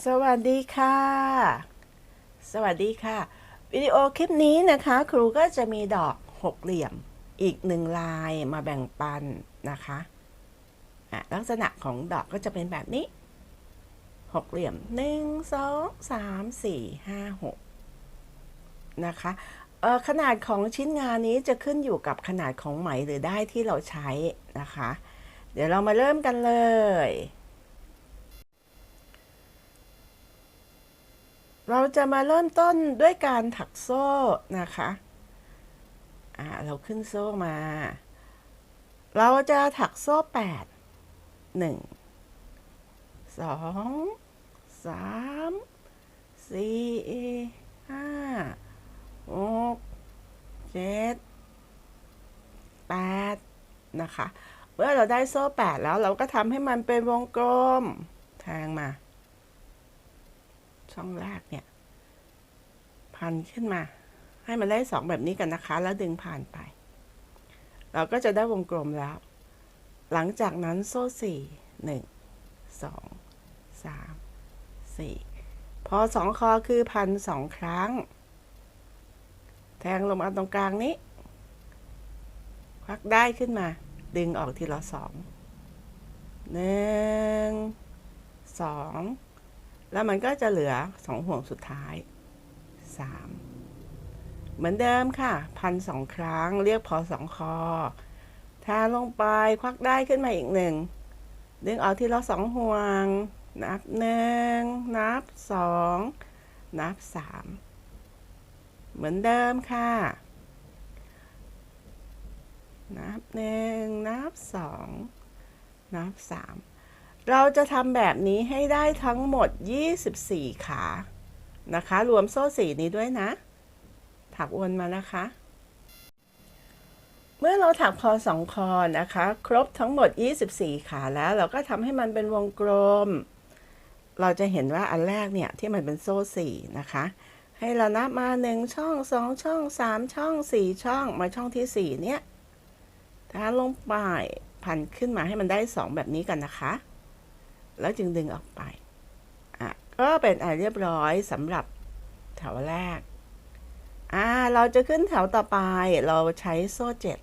สวัสดีค่ะ สวัสดีค่ะ วิดีโอคลิปนี้นะคะ ครูก็จะมีดอกหกเหลี่ยมอีกหนึ่งลายมาแบ่งปันนะคะอะลักษณะของดอกก็จะเป็นแบบนี้หกเหลี่ยมหนึ่งสองสามสี่ห้าหกนะคะเออขนาดของชิ้นงานนี้จะขึ้นอยู่กับขนาดของไหมหรือได้ที่เราใช้นะคะ เดี๋ยวเรามาเริ่มกันเลย เราจะมาเริ่มต้นด้วยการถักโซ่นะคะอ่าเราขึ้นโซ่มา เราจะถักโซ่แปดหนึ่งสองสามสี่ห้าหกเจ็ดแปดนะคะ เมื่อเราได้โซ่แปดแล้วเราก็ทำให้มันเป็นวงกลมแทงมา ช่องแรกเนี่ย พันขึ้นมา ให้มันได้สองแบบนี้กันนะคะ แล้วดึงผ่านไป เราก็จะได้วงกลมแล้ว หลังจากนั้นโซ่สี่หนึ่งสองสามสี่พอสองคอคือพันสองครั้ง แทงลงมาตรงกลางนี้ควักได้ขึ้นมา ดึงออกทีละสองหนึ่งสอง แล้วมันก็จะเหลือสองห่วงสุดท้ายสามเหมือนเดิมค่ะ พันสองครั้งเรียกพอสองคอแทงลงไปควักได้ขึ้นมาอีกหนึ่งดึงออกทีละสองห่วง นับหนึ่งนับสองนับสามเหมือนเดิมค่ะ นับหนึ่งนับสองนับสาม เราจะทำแบบนี้ให้ได้ทั้งหมด 24 ขา นะคะ รวมโซ่สีนี้ด้วยนะ ถักวนมานะคะ เมื่อเราถักพอสองคอนะคะ ครบทั้งหมด 24 ขาแล้ว เราก็ทำให้มันเป็นวงกลม เราจะเห็นว่าอันแรกเนี่ยที่มันเป็นโซ่สี่นะคะ ให้เรานับมาหนึ่งช่องสองช่องสามช่องสี่ช่องมาช่องที่สี่เนี่ยถ้าลงไปพันขึ้นมาให้มันได้สองแบบนี้กันนะคะ แล้วจึงดึงออกไปอะก็เป็นอันเรียบร้อยสำหรับแถวแรกอ่าเราจะขึ้นแถวต่อไป เราใช้โซ่เจ็ด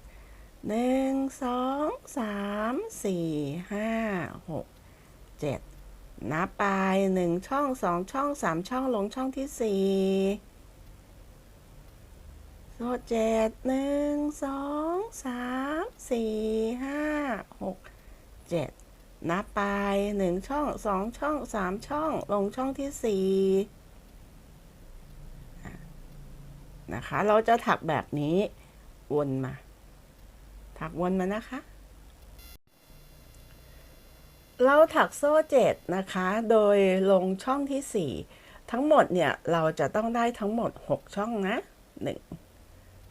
หนึ่งสองสามสี่ห้าหกเจ็ดนับไปหนึ่งช่องสองช่องสามช่องลงช่องที่สี่โซ่เจ็ดหนึ่งสองสามสี่ห้าหกเจ็ด นับไปหนึ่งช่องสองช่องสามช่อง ลงช่องที่สี่นะคะ เราจะถักแบบนี้วนมา ถักวนมานะคะ เราถักโซ่เจ็ดนะคะ โดยลงช่องที่สี่ทั้งหมดเนี่ยเราจะต้องได้ทั้งหมดหกช่องนะหนึ่ง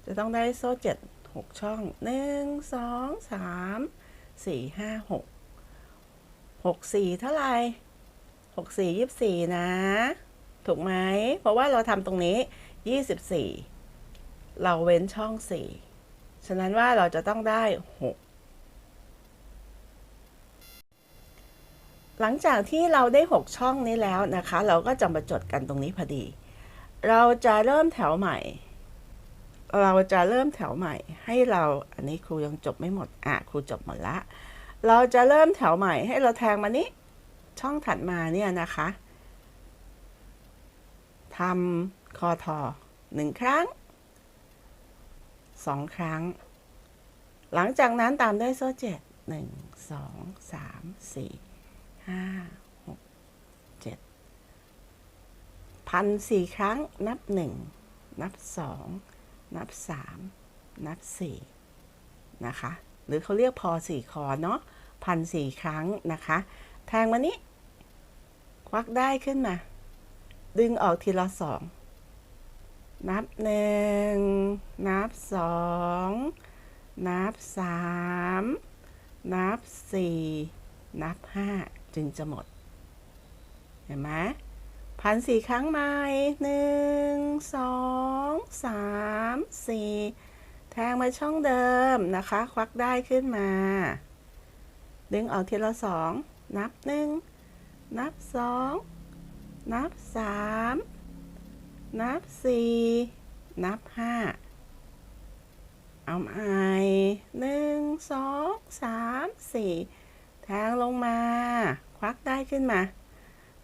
จะต้องได้โซ่เจ็ดหกช่องหนึ่งสองสามสี่ห้าหก หกสี่เท่าไหร่หกสี่ยี่สี่นะ ถูกไหม เพราะว่าเราทำตรงนี้ยี่สิบสี่เราเว้นช่องสี่ฉะนั้นว่าเราจะต้องได้หกหลังจากที่เราได้หกช่องนี้แล้วนะคะ เราก็จะมาจดกันตรงนี้พอดี เราจะเริ่มแถวใหม่ เราจะเริ่มแถวใหม่ ให้เราอันนี้ครูยังจบไม่หมด อะ ครูจบหมดละ เราจะเริ่มแถวใหม่ให้เราแทงมานี้ ช่องถัดมาเนี่ยนะคะทำคอทอหนึ่งครั้งสองครั้ง หลังจากนั้นตามด้วยโซ่เจ็ดหนึ่งสองสามสี่ห้าหกเจ็ดพันสี่ครั้งนับหนึ่งนับสองนับสามนับสี่นะคะ หรือเขาเรียกพอสี่คอเนาะพันสี่ครั้งนะคะ แทงมานี้ ควักได้ขึ้นมา ดึงออกทีละสอง นับหนึ่ง นับสอง นับสาม นับสี่ นับห้าจึงจะหมด เห็นไหมพันสี่ครั้งใหม่หนึ่ง สอง สาม สี่ แทงมาช่องเดิมนะคะ ควักได้ขึ้นมา ดึงออกทีละสองนับหนึ่งนับสองนับสามนับสี่นับห้าเอาใหม่หนึ่งสองสามสี่แทงลงมา ควักได้ขึ้นมา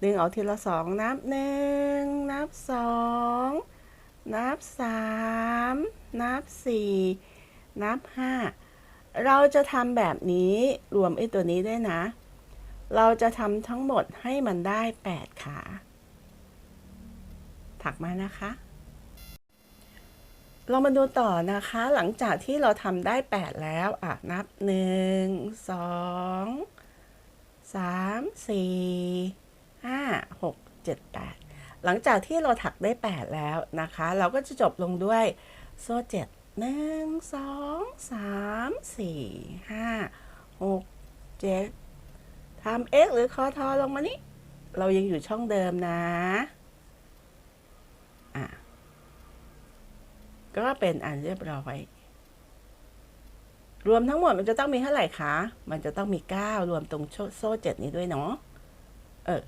ดึงออกทีละสองนับหนึ่งนับสอง นับสามนับสี่นับห้าเราจะทำแบบนี้รวมไอ้ตัวนี้ด้วยนะ เราจะทำทั้งหมดให้มันได้ 8 ขา ถักมานะคะ เรามาดูต่อนะคะ หลังจากที่เราทำได้ 8 แล้วอะนับ 1 2 3 4 5 6 7 8 หลังจากที่เราถักได้ 8 แล้วนะคะ เราก็จะจบลงด้วยโซ่7 1 2 3 4 5 6 7ทำ x หรือคอทอลงมานี่เรายังอยู่ช่องเดิมนะอะก็เป็นอันเรียบร้อยรวมทั้งหมดมันจะต้องมีเท่าไหร่คะ มันจะต้องมี 9 รวมตรงโซ่เจ็ดนี้ด้วยเนาะ เออ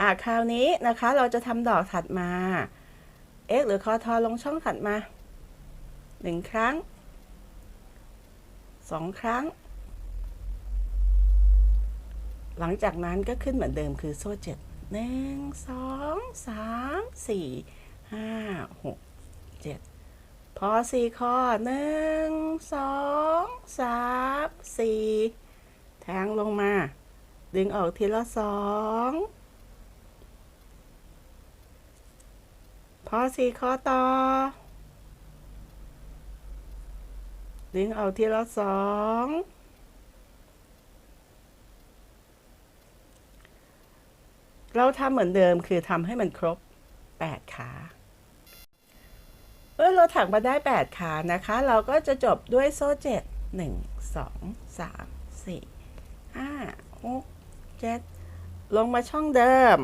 อะคราวนี้นะคะเราจะทำดอกถัดมา x หรือคอทอลงช่องถัดมาหนึ่งครั้งสองครั้ง หลังจากนั้นก็ขึ้นเหมือนเดิมคือโซ่เจ็ดหนึ่งสองสามสี่ห้าหกเจ็ดพอสี่ข้อหนึ่งสองสามสี่แทงลงมา ดึงออกทีละสอง พอสี่ข้อต่อ ดึงออกทีละสองเราทำเหมือนเดิมคือทำให้มันครบ 8 ขา เมื่อเราถักมาได้ 8 ขานะคะ เราก็จะจบด้วยโซ่7 1 2 3 4 5 6 7ลงมาช่องเดิม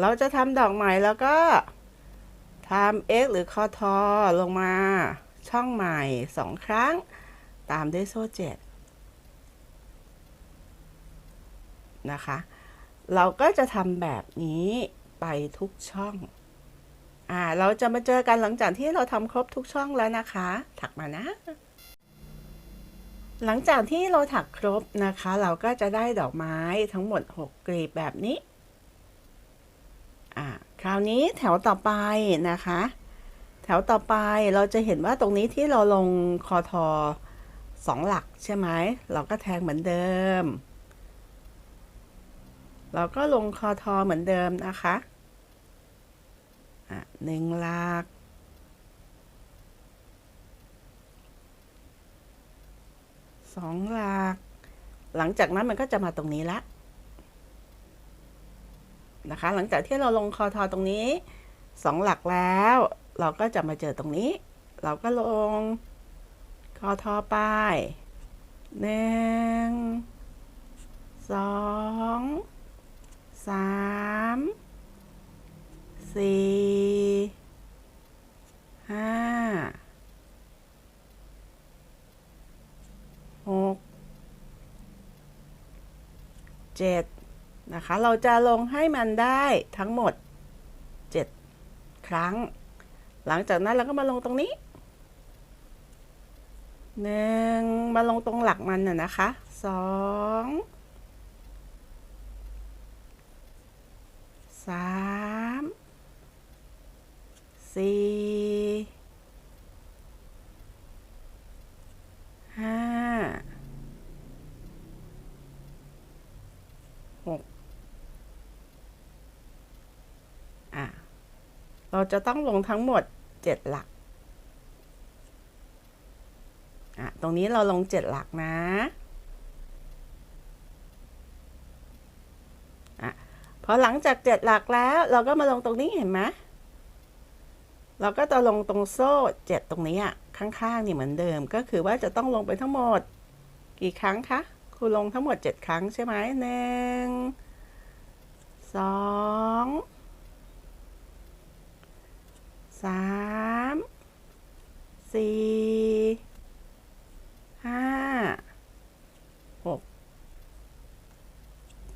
เราจะทำดอกใหม่แล้วก็ทำ x หรือคอทอลงมาช่องใหม่2ครั้ง ตามด้วยโซ่เจ็ดนะคะ เราก็จะทำแบบนี้ไปทุกช่องอ่าเราจะมาเจอกันหลังจากที่เราทำครบทุกช่องแล้วนะคะ ถักมานะ หลังจากที่เราถักครบนะคะ เราก็จะได้ดอกไม้ทั้งหมด 6กลีบแบบนี้ คราวนี้แถวต่อไปนะคะ แถวต่อไปเราจะเห็นว่าตรงนี้ที่เราลงคอทอสองหลักใช่ไหมเราก็แทงเหมือนเดิม เราก็ลงคอทอเหมือนเดิมนะคะอะหนึ่งหลัก สองหลัก หลังจากนั้นมันก็จะมาตรงนี้ละ นะคะ หลังจากที่เราลงคอทอตรงนี้สองหลักแล้ว เราก็จะมาเจอตรงนี้ เราก็ลงคอทอไปหนึ่งสองสามสี่ห้าหกเจ็ด นะคะ เราจะลงให้มันได้ทั้งหมด 7 ครั้ง หลังจากนั้นเราก็มาลงตรงนี้หนึ่งมาลงตรงหลักมันน่ะนะคะสองสามสี่ห้าหกอะ เรา จะต้องลงทั้งหมดเจ็ดหลัก ตรงนี้เราลงเจ็ดหลักนะพอหลังจากเจ็ดหลักแล้วเราก็มาลงตรงนี้เห็นไหมเราก็จะลงตรงโซ่เจ็ดตรงนี้อะข้างๆนี่เหมือนเดิมก็คือว่าจะต้องลงไปทั้งหมด กี่ครั้งคะครูลงทั้งหมดเจ็ดครั้งใช่ไหมหนึ่งสอง สามสี่ห้าหก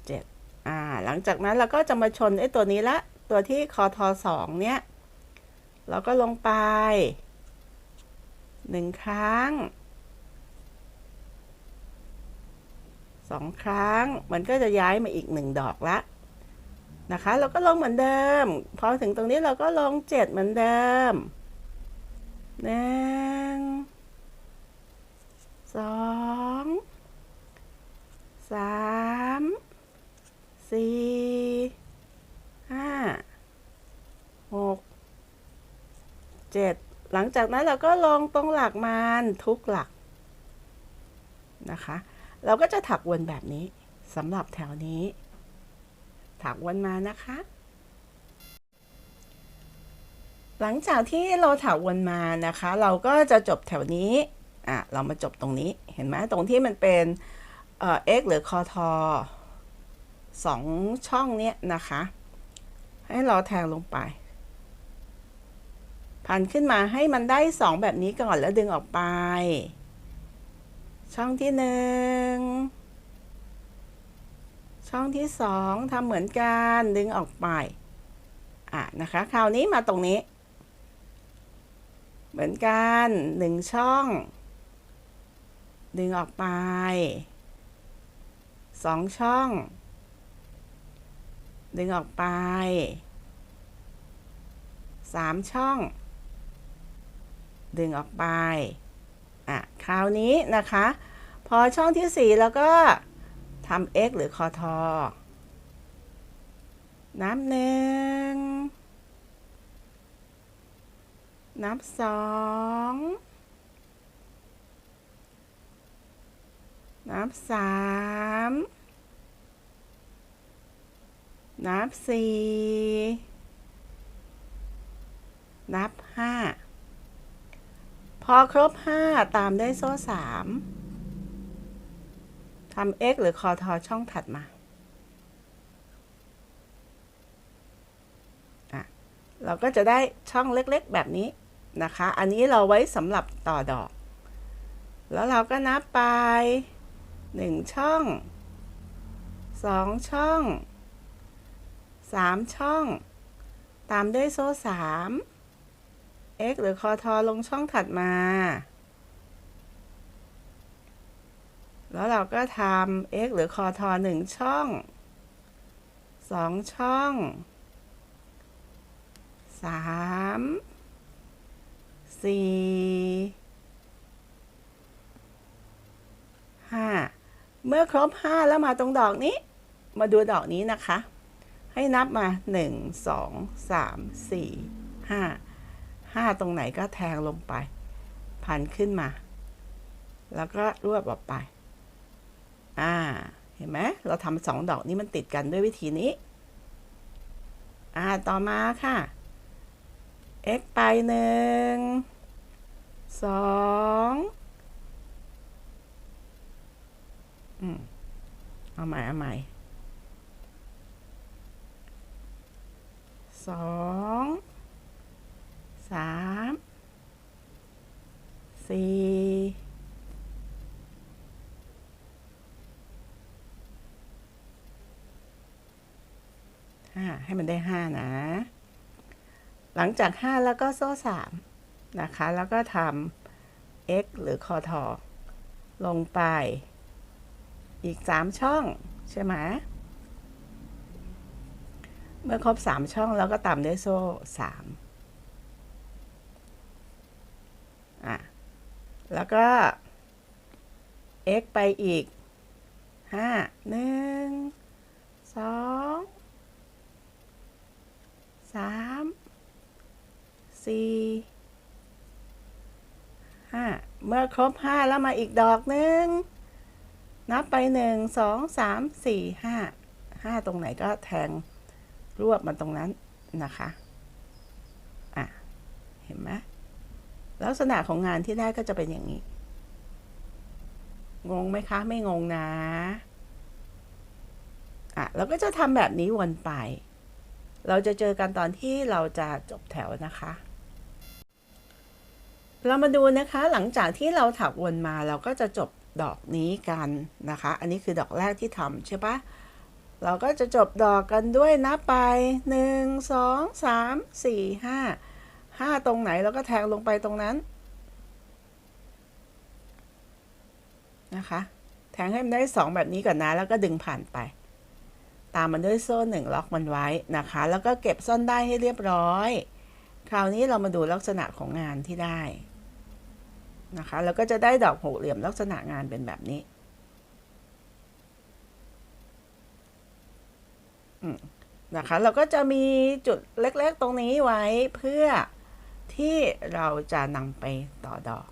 เจ็ดอ่า หลังจากนั้นเราก็จะมาชนไอ้ตัวนี้ละ ตัวที่คอทอสองเนี้ยเราก็ลงไปหนึ่งครั้งสองครั้ง มันก็จะย้ายมาอีกหนึ่งดอกละ นะคะ เราก็ลงเหมือนเดิม พอถึงตรงนี้เราก็ลงเจ็ดเหมือนเดิมหนึ่งสองสามสี่ห้าหกเจ็ดหลังจากนั้นเราก็ลงตรงหลักมันทุกหลักนะคะ เราก็จะถักวนแบบนี้สำหรับแถวนี้ ถักวนมานะคะ หลังจากที่เราถักวนมานะคะ เราก็จะจบแถวนี้อะเรามาจบตรงนี้เห็นไหมตรงที่มันเป็นเอ่อ x หรือคอทอสองช่องเนี้ยนะคะ ให้เราแทงลงไป พันขึ้นมาให้มันได้สองแบบนี้ก่อนแล้วดึงออกไป ช่องที่หนึ่ง ช่องที่สองทำเหมือนกันดึงออกไปอะนะคะคราวนี้มาตรงนี้ เหมือนกันหนึ่งช่อง ดึงออกไปสองช่อง ดึงออกไปสามช่อง ดึงออกไปอะคราวนี้นะคะ พอช่องที่4แล้วก็ ทำ x หรือคอทอนับหนึ่งนับสองนับสามนับสี่ นับห้า พอครบห้าตามด้วยโซ่สาม ทำ x หรือคอทอช่องถัดมาอะเราก็จะได้ช่องเล็กๆแบบนี้นะคะ อันนี้เราไว้สำหรับต่อดอก แล้วเราก็นับไปหนึ่งช่องสองช่องสามช่อง ตามด้วยโซ่สาม x หรือคอทอลงช่องถัดมา แล้วเราก็ทำ x หรือคอทอหนึ่งช่องสองช่องสามสี่ห้าเมื่อครบห้าแล้วมาตรงดอกนี้ มาดูดอกนี้นะคะ ให้นับมาหนึ่งสองสามสี่ห้าห้าตรงไหนก็แทงลงไป พันขึ้นมา แล้วก็รวบออกไป อ่า เห็นไหมเราทำสองดอกนี้มันติดกันด้วยวิธีนี้ อ่า ต่อมาค่ะ x ไปหนึ่งสองอืม เอาใหม่ เอาใหม่สองสามสี่ ห้า ให้มันได้ห้านะ หลังจากห้าแล้วก็โซ่สามนะคะ แล้วก็ทำ x หรือคอทอลงไป อีกสามช่อง ใช่ไหมเมื่อครบสามช่องแล้วก็ตามด้วยโซ่สามอะ แล้วก็ x ไปอีกห้าหนึ่งสอง สามสี่ห้าเมื่อครบห้าแล้วมาอีกดอกหนึ่งนับไปหนึ่งสองสามสี่ห้าห้าตรงไหนก็แทงรวบมันตรงนั้นนะคะอะเห็นไหมลักษณะของงานที่ได้ก็จะเป็นอย่างนี้ งงไหมคะ ไม่งงนะอะเราก็จะทำแบบนี้วนไป เราจะเจอกันตอนที่เราจะจบแถวนะคะ เรามาดูนะคะหลังจากที่เราถักวนมาเราก็จะจบดอกนี้กันนะคะ อันนี้คือดอกแรกที่ทำใช่ปะเราก็จะจบดอกกันด้วยนับไปหนึ่งสองสามสี่ห้าห้าตรงไหนเราก็แทงลงไปตรงนั้นนะคะ แทงให้มันได้สองแบบนี้ก่อนนะ แล้วก็ดึงผ่านไป ตามมันด้วยโซ่หนึ่งล็อกมันไว้นะคะ แล้วก็เก็บซ่อนได้ให้เรียบร้อย คราวนี้เรามาดูลักษณะของงานที่ได้นะคะแล้วก็จะได้ดอกหกเหลี่ยมลักษณะงานเป็นแบบนี้นะคะเราก็จะมีจุดเล็กๆตรงนี้ไว้เพื่อที่เราจะนำไปต่อดอก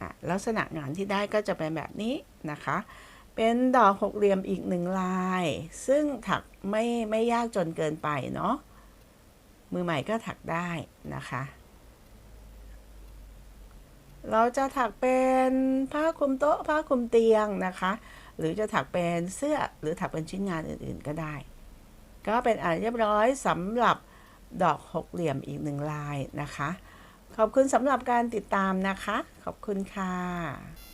อลักษณะงานที่ได้ก็จะเป็นแบบนี้นะคะ เป็นดอกหกเหลี่ยมอีกหนึ่งลาย ซึ่งถักไม่ไม่ยากจนเกินไปเนาะ มือใหม่ก็ถักได้นะคะ เราจะถักเป็นผ้าคลุมโต๊ะผ้าคลุมเตียงนะคะ หรือจะถักเป็นเสื้อหรือถักเป็นชิ้นงานอื่นๆก็ได้ ก็เป็นอันเรียบร้อยสำหรับดอกหกเหลี่ยมอีกหนึ่งลายนะคะ ขอบคุณสำหรับการติดตามนะคะ ขอบคุณค่ะ